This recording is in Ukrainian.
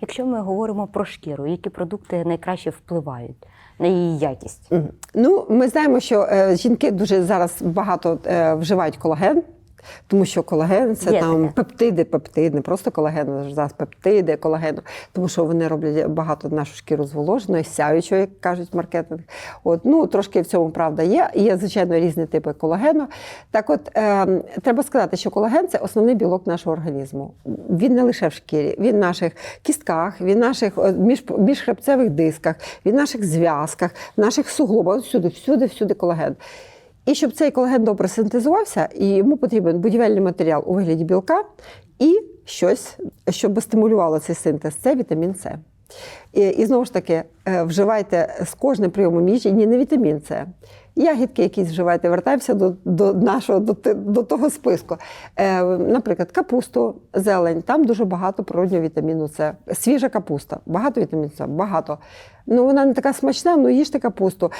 Якщо ми говоримо про шкіру, які продукти найкраще впливають на її якість? Ну, ми знаємо, що е, жінки дуже зараз багато е, вживають колаген. Тому що колаген це Є там таке. пептиди, пептиди, не просто колаген, а зараз пептиди, колагену, тому що вони роблять багато нашу шкіру зволоженою, сяючою, як кажуть маркетинг. От, ну, трошки в цьому правда є. Є, звичайно, різні типи колагену. Так от, е, треба сказати, що колаген це основний білок нашого організму. Він не лише в шкірі, він в наших кістках, він в наших е, між, міжхребцевих дисках, він в наших зв'язках, в наших суглобах, всюди, всюди, всюди колаген. І щоб цей колаген добре синтезувався, йому потрібен будівельний матеріал у вигляді білка і щось, що стимулювало цей синтез, це вітамін С. І, і знову ж таки, е, вживайте з кожним прийомом їжі ні, не вітамін С. Ягідки якісь вживайте, вертаємося до, до нашого до, до того списку. Е, наприклад, капусту, зелень, там дуже багато природнього вітаміну С. Свіжа капуста, багато вітаміну С, багато. Ну, вона не така смачна, ну їжте капусту.